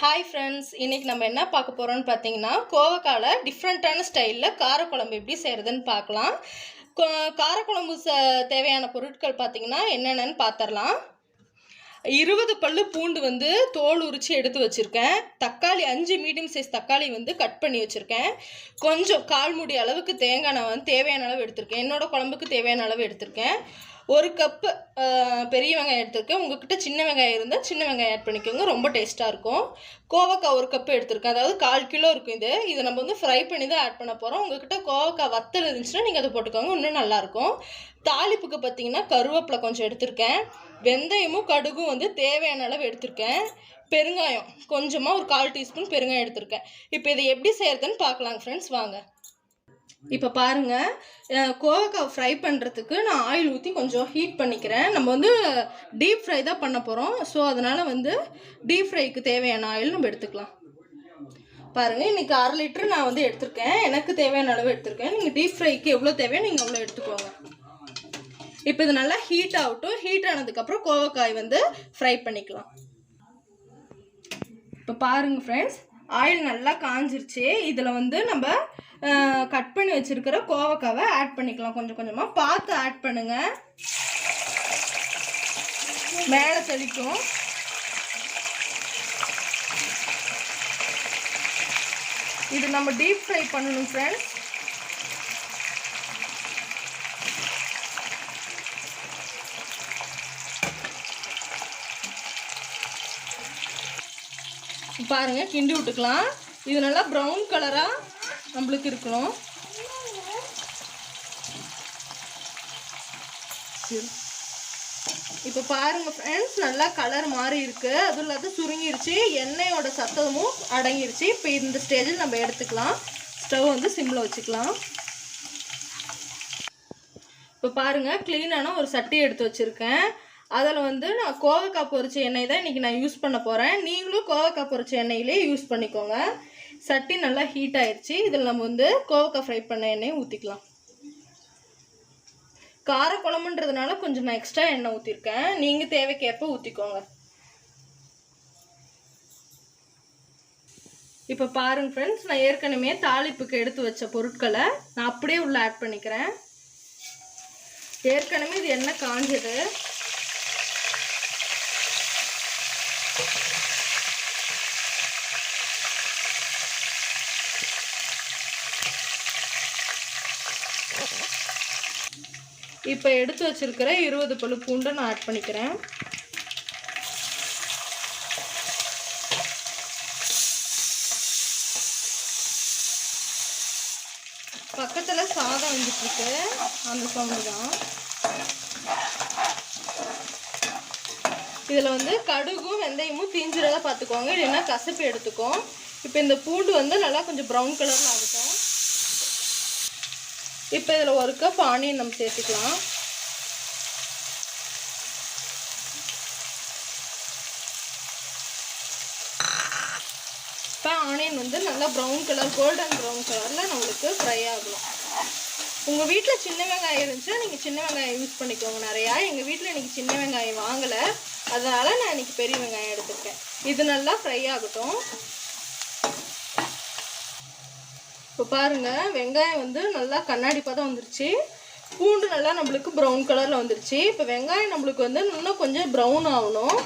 Hi friends இன்னைக்கு நம்ம என்ன பார்க்க போகிறோம்னு பார்த்தீங்கன்னா கோவக்கால டிஃப்ரெண்ட்டான ஸ்டைலில் காரக்குழம்பு எப்படி செய்கிறதுன்னு பார்க்கலாம். கோ- காரக்குழம்பு ச தேவையான பொருட்கள் பார்த்தீங்கன்னா என்னென்னு பார்த்துடலாம். இருபது பல்லு பூண்டு வந்து தோல் உரித்து எடுத்து வச்சுருக்கேன். தக்காளி அஞ்சு மீடியம் சைஸ் தக்காளி வந்து கட் பண்ணி வச்சுருக்கேன். கொஞ்சம் கால் முடி அளவுக்கு தேங்காய் நான் வந்து தேவையான அளவு எடுத்திருக்கேன். என்னோட குழம்புக்கு தேவையான அளவு எடுத்திருக்கேன். ஒரு கப்பு பெரிய வெங்காயம் எடுத்திருக்கேன். உங்ககிட்ட சின்ன வெங்காயம் இருந்தால் சின்ன வெங்காயம் ஆட் பண்ணிக்கோங்க. ரொம்ப டேஸ்ட்டாக இருக்கும். கோவக்காய் ஒரு கப்பு எடுத்திருக்கேன். அதாவது கால் கிலோ இருக்கும் இது. இதை நம்ம வந்து ஃப்ரை பண்ணி தான் ஆட் பண்ண போகிறோம் உங்ககிட்ட கோவக்காய் வத்தல் இருந்துச்சுன்னா நீங்கள் அதை போட்டுக்கோங்க. இன்னும் நல்லாயிருக்கும் தாளிப்புக்கு பார்த்தீங்கன்னா கருவேப்பிலை கொஞ்சம் எடுத்திருக்கேன். வெந்தயமும் கடுகும் வந்து தேவையான அளவு எடுத்திருக்கேன். பெருங்காயம் கொஞ்சமாக ஒரு கால் டீஸ்பூன் பெருங்காயம் எடுத்திருக்கேன். இப்போ இதை எப்படி செய்கிறதுன்னு பார்க்கலாங்க ஃப்ரெண்ட்ஸ் வாங்க. இப்போ பாருங்கள் கோவக்காய் ஃப்ரை பண்ணுறதுக்கு நான் ஆயில் ஊற்றி கொஞ்சம் ஹீட் பண்ணிக்கிறேன். நம்ம வந்து டீப் ஃப்ரை தான் பண்ண போகிறோம் ஸோ அதனால் வந்து டீப் ஃப்ரைக்கு தேவையான ஆயில் நம்ம எடுத்துக்கலாம். பாருங்கள் இன்றைக்கி அரை லிட்டர் நான் வந்து எடுத்திருக்கேன். எனக்கு தேவையான அளவு எடுத்திருக்கேன். நீங்கள் டீப் ஃப்ரைக்கு எவ்வளோ தேவையோ நீங்கள் அவ்வளோ எடுத்துக்கோங்க. இப்போ இது நல்லா ஹீட் ஆகட்டும் ஹீட் ஆனதுக்கப்புறம் கோவக்காய் வந்து ஃப்ரை பண்ணிக்கலாம். இப்போ பாருங்க ஃப்ரெண்ட்ஸ் ஆயில் நல்லா காஞ்சிருச்சு. இதில் வந்து நம்ம கட் பண்ணி வச்சுருக்கிற கோவக்காவை ஆட் பண்ணிக்கலாம். கொஞ்சம் கொஞ்சமாக பார்த்து ஆட் பண்ணுங்கள் மேலே தெளிக்கும். இது நம்ம டீப் ஃப்ரை பண்ணணும் ஃப்ரெண்ட்ஸ் பாருங்க கிண்டி விட்டுக்கலாம். இது நல்லா ப்ரௌன் கலராக நம்மளுக்கு இருக்கணும். இப்போ பாருங்க ஃப்ரெண்ட்ஸ் நல்லா கலர் மாறி இருக்கு. அதுவும் இல்லாத சுருங்கிருச்சு. எண்ணெயோட சத்தமும் அடங்கிருச்சு. இப்போ இந்த ஸ்டேஜில் நம்ம எடுத்துக்கலாம். ஸ்டவ் வந்து சிம்மில் வச்சுக்கலாம். இப்போ பாருங்கள் க்ளீனான ஒரு சட்டி எடுத்து வச்சுருக்கேன். அதில் வந்து நான் கோவக்காய் பொரிச்ச எண்ணெய் தான் இன்றைக்கி நான் யூஸ் பண்ண போகிறேன் நீங்களும் கோவக்காய் பொரிச்ச எண்ணெயிலே யூஸ் பண்ணிக்கோங்க. சட்டி நல்லா ஹீட் ஆயிடுச்சு இதில் நம்ம வந்து கோவக்காய் ஃப்ரை பண்ண எண்ணெயை ஊற்றிக்கலாம் கார குழம்புன்றதுனால கொஞ்சம் நான் எக்ஸ்ட்ரா எண்ணெய் ஊற்றிருக்கேன் நீங்கள் தேவைக்கேற்ப ஊற்றிக்கோங்க இப்போ பாருங்க ஃப்ரெண்ட்ஸ் நான் ஏற்கனவே தாளிப்புக்கு எடுத்து வச்ச பொருட்களை நான் அப்படியே உள்ளே ஆட் பண்ணிக்கிறேன். ஏற்கனவே இது எண்ணெய் காஞ்சது. இப்போ எடுத்து வச்சுருக்கிற இருபது பழு பூண்டை நான் ஆட் பண்ணிக்கிறேன். பக்கத்தில் சாதம் வந்துட்டுருக்கு. அந்த சவுண்டு தான். இதில் வந்து கடுகும் வெந்தயமும் தீஞ்சிரதாக பார்த்துக்கோங்க. இல்லைன்னா கசப்பு எடுத்துக்கும். இப்போ இந்த பூண்டு வந்து நல்லா கொஞ்சம் ப்ரௌன் கலரில் ஆகட்டும். இப்போ இதில் ஒரு கப் ஆனியன் நம்ம சேர்த்துக்கலாம். இப்போ ஆனியன் வந்து நல்லா ப்ரௌன் கலர் கோல்டன் ப்ரௌன் கலரில் நம்மளுக்கு ஃப்ரை ஆகணும் உங்கள் வீட்டில் சின்ன வெங்காயம் இருந்துச்சுன்னா நீங்கள் சின்ன வெங்காயம் யூஸ் பண்ணிக்கோங்க நிறையா. எங்கள் வீட்டில் இன்றைக்கி சின்ன வெங்காயம் வாங்கலை. அதனால் நான் இன்னைக்கு பெரிய வெங்காயம் எடுத்துருக்கேன். இது நல்லா ஃப்ரை ஆகட்டும். இப்போ பாருங்க வெங்காயம் வந்து நல்லா கண்ணாடி பதம் வந்துருச்சு. பூண்டு நல்லா நம்மளுக்கு ப்ரௌன் கலரில் வந்துருச்சு. இப்போ வெங்காயம் நம்மளுக்கு வந்து இன்னும் கொஞ்சம் ப்ரௌன் ஆகணும்.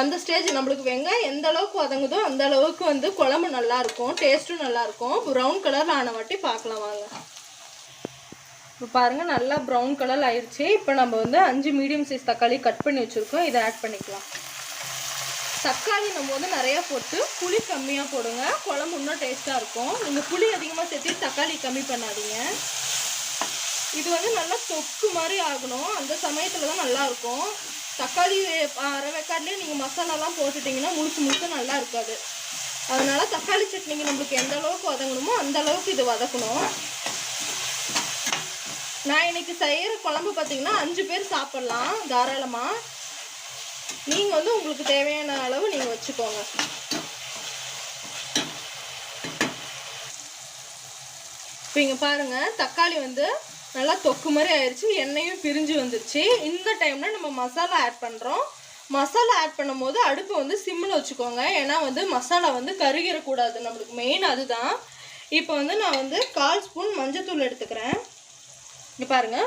அந்த ஸ்டேஜ் நம்மளுக்கு வெங்காயம் எந்த அளவுக்கு வதங்குதோ அந்த அளவுக்கு வந்து குழம்பு நல்லாயிருக்கும் டேஸ்ட்டும் நல்லாயிருக்கும் ப்ரௌன் கலரில் ஆன வாட்டி பார்க்கலாம் வாங்க. இப்போ பாருங்கள் நல்லா ப்ரௌன் கலர் ஆயிடுச்சு இப்போ நம்ம வந்து அஞ்சு மீடியம் சைஸ் தக்காளி கட் பண்ணி வச்சுருக்கோம். இதை ஆட் பண்ணிக்கலாம். தக்காளி நம்ம வந்து நிறையா போட்டு புளி கம்மியாக போடுங்க. குழம்பு இன்னும் டேஸ்ட்டாக இருக்கும். நீங்கள் புளி அதிகமாக சேர்த்து தக்காளி கம்மி பண்ணாதீங்க. இது வந்து நல்லா தொக்கு மாதிரி ஆகணும். அந்த சமயத்தில் தான் நல்லா இருக்கும். தக்காளி அரை நீங்கள் மசாலாலாம் போட்டுட்டிங்கன்னா முழுசு முழுக்க நல்லா இருக்காது. அதனால் தக்காளி சட்னிக்கு நம்மளுக்கு எந்த அளவுக்கு வதங்கணுமோ அந்த அளவுக்கு இது வதக்கணும். நான் இன்னைக்கு செய்கிற குழம்பு பார்த்தீங்கன்னா அஞ்சு பேர் சாப்பிட்லாம் தாராளமாக நீங்கள் வந்து உங்களுக்கு தேவையான அளவு நீங்கள் வச்சுக்கோங்க. இப்போ இங்கே பாருங்கள் தக்காளி வந்து நல்லா தொக்கு மாதிரி ஆயிடுச்சு எண்ணெயும் பிரிஞ்சு வந்துருச்சு. இந்த டைமில் நம்ம மசாலா ஆட் பண்ணுறோம் மசாலா ஆட் பண்ணும்போது அடுப்பை வந்து சிம்மில் வச்சுக்கோங்க. ஏன்னா வந்து மசாலா வந்து கருகிடக்கூடாது நம்மளுக்கு மெயின் அதுதான். இப்போ வந்து நான் வந்து கால் ஸ்பூன் மஞ்சத்தூள் எடுத்துக்கிறேன். இங்கே பாருங்க.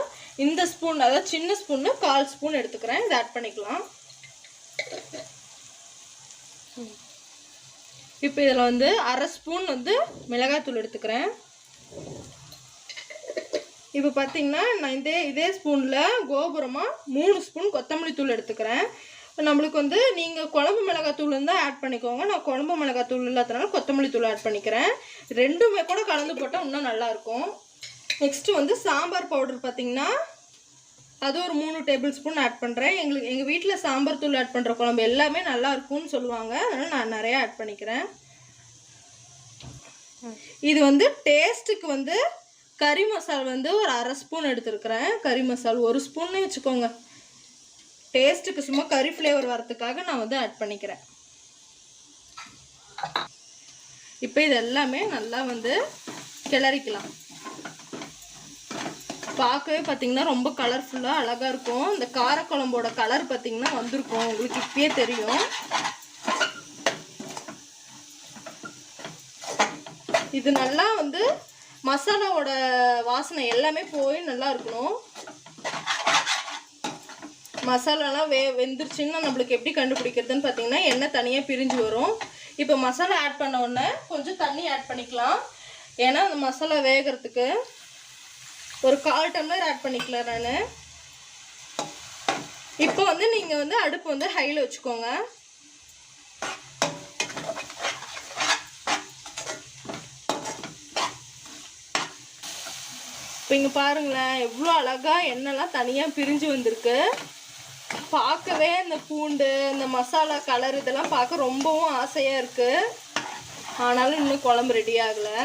இந்த ஸ்பூன் அதாவது சின்ன ஸ்பூன்னு கால் ஸ்பூன் எடுத்துக்கிறேன். இதை ஆட் பண்ணிக்கலாம். இப்போ இதில் வந்து அரை ஸ்பூன் வந்து மிளகாத்தூள் எடுத்துக்கிறேன். இப்போ பார்த்தீங்கன்னா நான் இதே இதே ஸ்பூனில் கோபுரமாக மூணு ஸ்பூன் கொத்தமல்லி தூள் எடுத்துக்கிறேன். இப்போ நம்மளுக்கு வந்து நீங்கள் குழம்பு மிளகாத்தூள் இருந்தால் ஆட் பண்ணிக்கோங்க. நான் குழம்பு மிளகாத்தூள் இல்லாதனால கொத்தமல்லி தூள் ஆட் பண்ணிக்கிறேன். ரெண்டுமே கூட கலந்து போட்டால் இன்னும் நல்லாயிருக்கும் நெக்ஸ்ட்டு வந்து சாம்பார் பவுடர் பார்த்திங்கன்னா அது ஒரு மூணு டேபிள் ஸ்பூன் ஆட் பண்ணுறேன் எங்களுக்கு எங்கள் வீட்டில் சாம்பார் தூள் ஆட் பண்ணுற குழம்பு எல்லாமே நல்லா இருக்கும்னு சொல்லுவாங்க. அதனால் நான் நிறையா ஆட் பண்ணிக்கிறேன். இது வந்து டேஸ்ட்டுக்கு வந்து கறி மசால் வந்து ஒரு அரை ஸ்பூன் எடுத்துருக்குறேன். கறி மசால் ஒரு ஸ்பூன்னு வச்சுக்கோங்க. டேஸ்ட்டுக்கு சும்மா கறி ஃப்ளேவர் வரத்துக்காக நான் வந்து ஆட் பண்ணிக்கிறேன். இப்போ இது எல்லாமே நல்லா வந்து கிளறிக்கலாம். பார்க்கவே பார்த்தீங்கன்னா ரொம்ப கலர்ஃபுல்லாக அழகாக இருக்கும். இந்த காரக்குழம்போட கலர் பார்த்தீங்கன்னா வந்திருக்கும். உங்களுக்கு இப்பயே தெரியும். இது நல்லா வந்து மசாலாவோட வாசனை எல்லாமே போய் நல்லா இருக்கணும். மசாலாலாம் வே வெந்துருச்சுன்னா நம்மளுக்கு எப்படி கண்டுபிடிக்கிறதுன்னு பார்த்தீங்கன்னா எண்ணெய் தனியாக பிரிஞ்சு வரும். இப்போ மசாலா ஆட் பண்ண உடனே கொஞ்சம் தண்ணி ஆட் பண்ணிக்கலாம். ஏன்னா அந்த மசாலா வேகிறதுக்கு ஒரு கால் டம்ளர் ஆட் பண்ணிக்கலாம் நான். இப்போ வந்து நீங்கள் வந்து அடுப்பு வந்து ஹையில் வச்சுக்கோங்க. இப்போ இங்கே பாருங்களேன் எவ்வளோ அழகாக எண்ணெய்லாம் தனியாக பிரிஞ்சு வந்திருக்கு. பார்க்கவே இந்த பூண்டு இந்த மசாலா கலர் இதெல்லாம் பார்க்க ரொம்பவும் ஆசையாக இருக்குது ஆனாலும் இன்னும் குழம்பு ரெடி ஆகலை.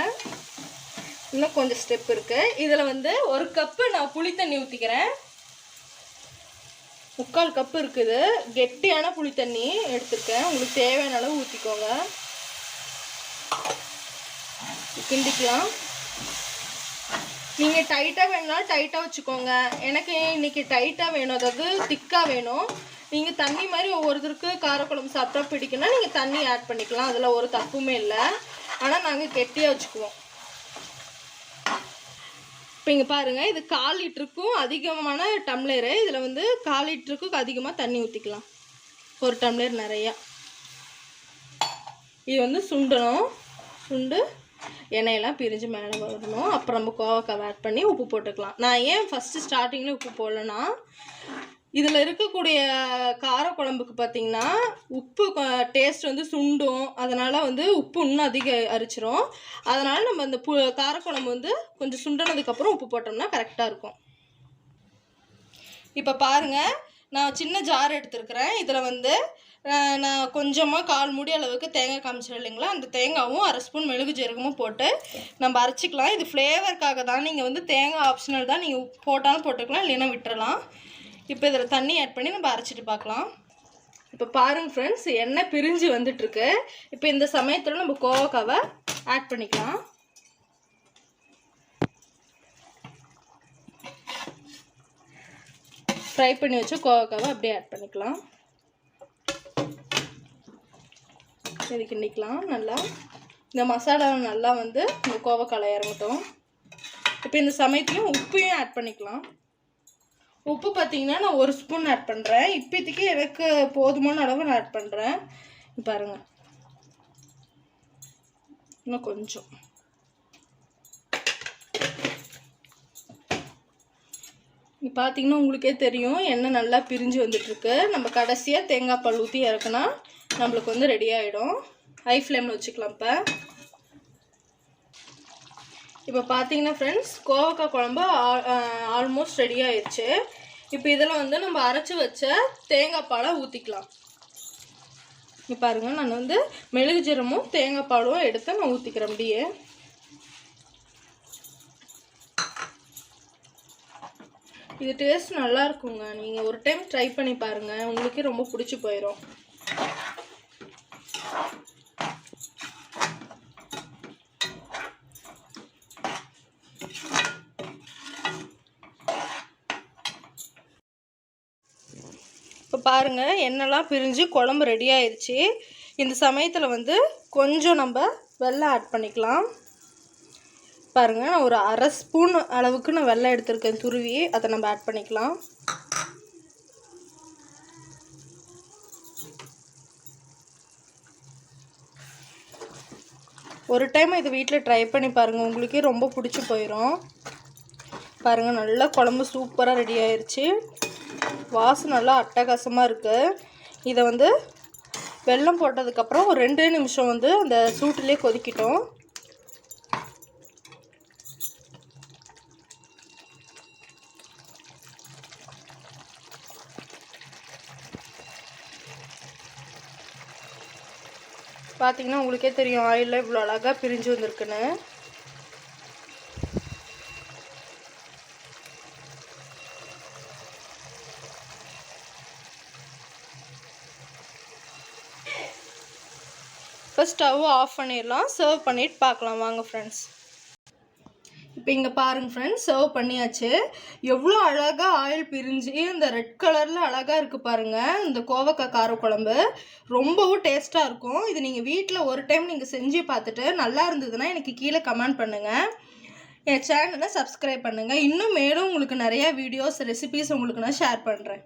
இன்னும் கொஞ்சம் ஸ்டெப் இருக்குது இதில் வந்து ஒரு கப்பு நான் புளி தண்ணி ஊற்றிக்கிறேன் முக்கால் கப்பு இருக்குது. கெட்டியான புளி தண்ணி உங்களுக்கு தேவையான அளவு ஊற்றிக்கோங்க கிண்டிக்கலாம். நீங்கள் டைட்டாக வேணும்னாலும் டைட்டாக வச்சுக்கோங்க. எனக்கு இன்றைக்கி டைட்டாக வேணும். அதாவது திக்காக வேணும். நீங்கள் தண்ணி மாதிரி ஒவ்வொருத்தருக்கு காரக்குழம்பு சாப்பிட்டா பிடிக்குன்னா நீங்கள் தண்ணி ஆட் பண்ணிக்கலாம். அதில் ஒரு தப்புமே இல்லை. ஆனால் நாங்கள் கெட்டியாக வச்சுக்குவோம். இப்போ இங்கே பாருங்கள் இது கால் லிட்டருக்கும் அதிகமான டம்ளரு. இதில் வந்து கால் லிட்டருக்கும் அதிகமாக தண்ணி ஊற்றிக்கலாம் ஒரு டம்ளர் நிறையா. இது வந்து சுண்டணும். சுண்டு எண்ணெயெல்லாம் பிரிஞ்சு மேலே வரணும். அப்புறம் நம்ம கோவக்காய் ஆட் பண்ணி உப்பு போட்டுக்கலாம். நான் ஏன் ஃபஸ்ட்டு ஸ்டார்டிங்கில் உப்பு போடலன்னா இதில் இருக்கக்கூடிய காரக்குழம்புக்கு பார்த்தீங்கன்னா உப்பு டேஸ்ட் வந்து சுண்டும். அதனால் வந்து உப்பு இன்னும் அதிக அரிச்சிரும். அதனால் நம்ம இந்த பு காரக்குழம்பு வந்து கொஞ்சம் சுண்டினதுக்கப்புறம் உப்பு போட்டோம்னா கரெக்டாக இருக்கும். இப்போ பாருங்கள் நான் சின்ன ஜார் எடுத்துருக்கிறேன். இதில் வந்து நான் கொஞ்சமாக கால் மூடி அளவுக்கு தேங்காய் காமிச்சிடும் இல்லைங்களா? அந்த தேங்காவும் அரை ஸ்பூன் மெழுகு ஜீரகமும் போட்டு நம்ம அரைச்சிக்கலாம். இது ஃப்ளேவருக்காக தான். நீங்கள் வந்து தேங்காய் ஆப்ஷனல் தான். நீங்கள் போட்டாலும் போட்டுக்கலாம் இல்லைன்னா விட்டுறலாம். இப்போ இதில் தண்ணி ஆட் பண்ணி நம்ம அரைச்சிட்டு பார்க்கலாம். இப்போ பாருங்கள் ஃப்ரெண்ட்ஸ் எண்ணெய் பிரிஞ்சு வந்துட்டுருக்கு. இப்போ இந்த சமயத்தில் நம்ம கோவக்காவை ஆட் பண்ணிக்கலாம். ஃப்ரை பண்ணி வச்சு கோவக்காவை அப்படியே ஆட் பண்ணிக்கலாம். இது கிண்டிக்கலாம் நல்லா. இந்த மசாலா நல்லா வந்து நம்ம கோவக்காயில் இறங்கட்டும். இப்போ இந்த சமயத்துலையும் உப்பையும் ஆட் பண்ணிக்கலாம். உப்பு பார்த்தீங்கன்னா நான் ஒரு ஸ்பூன் ஆட் பண்ணுறேன் இப்போதைக்கு எனக்கு போதுமான அளவு நான் ஆட் பண்ணுறேன் பாருங்க. இன்னும் கொஞ்சம். இப்போ பார்த்தீங்கன்னா உங்களுக்கே தெரியும் எண்ணெய் நல்லா பிரிஞ்சு வந்துட்டுருக்கு. நம்ம கடைசியாக தேங்காய் பால் ஊற்றி இறக்குனா நம்மளுக்கு வந்து ரெடி ஆகிடும் ஹை ஃப்ளேமில் வச்சுக்கலாம் இப்போ. இப்போ பார்த்தீங்கன்னா ஃப்ரெண்ட்ஸ் கோவக்காய் குழம்பு ஆல்மோஸ்ட் ரெடி ஆயிடுச்சு. இப்போ இதில் வந்து நம்ம அரைச்சி வச்ச தேங்காய் பாலை ஊற்றிக்கலாம் இங்கே பாருங்கள் நான் வந்து மெழுகு ஜீரமும் தேங்காய் பாலும் எடுத்து நான் ஊற்றிக்கிறேன் அப்படியே. இது டேஸ்ட் நல்லா இருக்குங்க. நீங்கள் ஒரு டைம் ட்ரை பண்ணி பாருங்கள் உங்களுக்கே ரொம்ப பிடிச்சி போயிடும் பாருங்கள் எண்ணெய்லாம் பிரிஞ்சு குழம்பு ரெடி ஆயிடுச்சு இந்த சமயத்தில் வந்து கொஞ்சம் நம்ம வெள்ளம் ஆட் பண்ணிக்கலாம். பாருங்கள் நான் ஒரு அரை ஸ்பூன் அளவுக்கு நான் வெள்ளம் எடுத்திருக்கேன் துருவி. அதை நம்ம ஆட் பண்ணிக்கலாம். ஒரு டைம் இது வீட்டில் ட்ரை பண்ணி பாருங்கள் உங்களுக்கே ரொம்ப பிடிச்சி போயிடும் பாருங்கள் நல்லா குழம்பு சூப்பராக ரெடி ஆயிடுச்சு வாசம் நல்லா அட்டகாசமாக இருக்குது இதை வந்து வெல்லம் போட்டதுக்கப்புறம் ஒரு ரெண்டே நிமிஷம் வந்து அந்த சூட்டிலே கொதிக்கிட்டோம். பார்த்தீங்கன்னா உங்களுக்கே தெரியும் ஆயிலில் இவ்வளோ அழகாக பிரிஞ்சு வந்திருக்குன்னு. இப்போ ஸ்டவ் ஆஃப் பண்ணிடலாம். சர்வ் பண்ணிட்டு பார்க்கலாம். வாங்க ஃப்ரெண்ட்ஸ் இப்போ இங்கே பாருங்கள் ஃப்ரெண்ட்ஸ் சர்வ் பண்ணியாச்சு. எவ்வளோ அழகாக ஆயில் பிரிஞ்சு இந்த ரெட் கலரில் அழகாக இருக்குது பாருங்கள் இந்த கோவக்காய் காரக்குழம்பு ரொம்பவும் டேஸ்ட்டாக இருக்கும். இது நீங்கள் வீட்டில் ஒரு டைம் நீங்கள் செஞ்சு பார்த்துட்டு நல்லா இருந்ததுன்னா எனக்கு கீழே கமெண்ட் பண்ணுங்கள் என் சேனலை சப்ஸ்கிரைப் பண்ணுங்கள் இன்னும் மேலும் உங்களுக்கு நிறையா வீடியோஸ் ரெசிபீஸ் உங்களுக்கு நான் ஷேர் பண்ணுறேன்